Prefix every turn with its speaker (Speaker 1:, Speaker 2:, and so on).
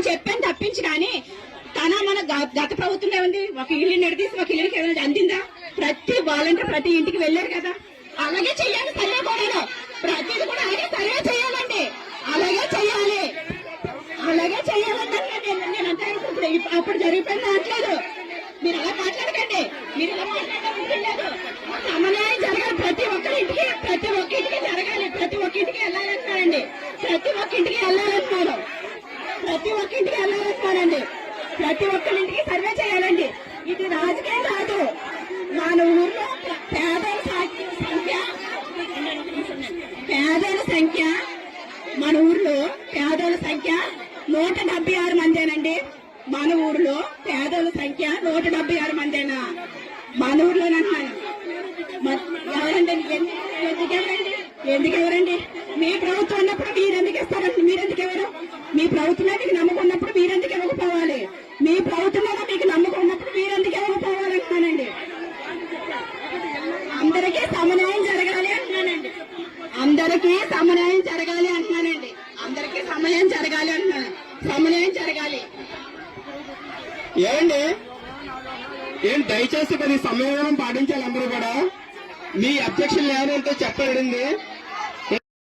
Speaker 1: అని చెప్పాను తప్పించి కానీ తన మన గత ప్రభుత్వంలో ఉంది ఒక ఇల్లు నడితీసి ఒక ఇల్లుకి ఏమైనా అందిందా? ప్రతి వాలంటీర్ ప్రతి ఇంటికి వెళ్ళారు కదా. అలాగే చెయ్యాలి సర్వే కూడా ప్రతిది కూడా అలాగే సర్వే చేయాలండి. అలాగే చెయ్యాలి అలాగే చెయ్యాలంటే నేను నేనంటే ఇప్పుడు అప్పుడు జరిగిపోయింది రావట్లేదు మీరు అలా మాట్లాడకండి. మీరు ఇలా మాట్లాడలేదు సమన్యాయం జరగాలి. ప్రతి ఒక్కరి ఇంటికి ప్రతి ఒక్క ఇంటికి జరగాలి. ప్రతి ఒక్క ఇంటికి వెళ్ళాలంటున్నారండి. ప్రతి ఒక్క ఇంటికి వెళ్ళాలి. ప్రతి ఒక్క ఇంటికి వెళ్ళాలంటున్నారండి ప్రతి ఒక్కరింటికి సర్వే చేయాలండి. ఇది రాజకీయం కాదు. మన ఊర్లో పేదల సంఖ్య పేదల సంఖ్య మన ఊర్లో పేదల సంఖ్య నూట డెబ్బై ఆరు మందేనండి. మన ఊర్లో పేదల సంఖ్య నూట డెబ్బై ఆరు మందేనా? మన ఊర్లోనంటున్నాను ఎవరండి ఎందుకు ఎవరండి? ఎందుకు ఎవరండి మీ ప్రభుత్వం ఉన్నప్పుడు మీరు ఎందుకు ఇస్తారండి మీ ప్రభుత్వానికి మీకు నమ్మకం ఉన్నప్పుడు మీరెందుకు ఇవ్వకపోవాలి మీ ప్రభుత్వంలో మీకు నమ్మకం ఉన్నప్పుడు మీరెందుకు ఇవ్వకపోవాలి అంటున్నానండి. అందరికీ సమన్వయం జరగాలి అంటున్నానండి. అందరికీ సమన్వయం జరగాలి అంటున్నానండి. అందరికీ సమన్వయం జరగాలి అంటున్నాను. సమన్వయం జరగాలి.
Speaker 2: ఏమండి? ఏం దయచేసి కొద్ది సమయం పాటించాలి అందరూ కూడా? మీ అధ్యక్షులు ఎవరంటే చెప్పండి